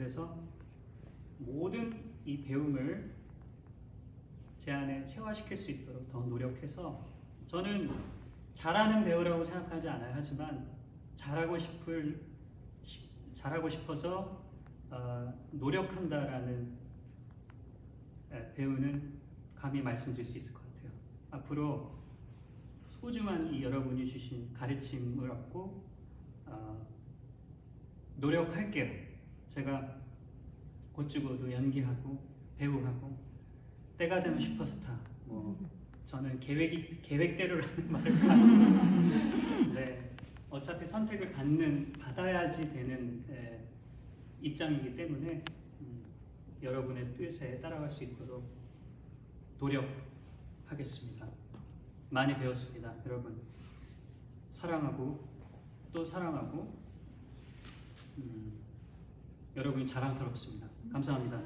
그래서 모든 이 배움을 제 안에 체화시킬 수 있도록 더 노력해서 저는 잘하는 배우라고 생각하지 않아요. 하지만 잘하고 싶을 시- 잘하고 싶어서 어, 노력한다라는 예, 배우는 감히 말씀드릴 수 있을 것 같아요. 앞으로 소중한 이 여러분이 주신 가르침을 얻고 어, 노력할게요. 제가 곧 죽어도 연기하고 배우하고 때가 되면 슈퍼스타. 뭐 저는 계획이 계획대로라는 말을 가. 네, 어차피 선택을 받는 받아야지 되는 에, 입장이기 때문에 음, 여러분의 뜻에 따라갈 수 있도록 노력하겠습니다. 많이 배웠습니다, 여러분. 사랑하고 또 사랑하고 음, 여러분이 자랑스럽습니다. 감사합니다.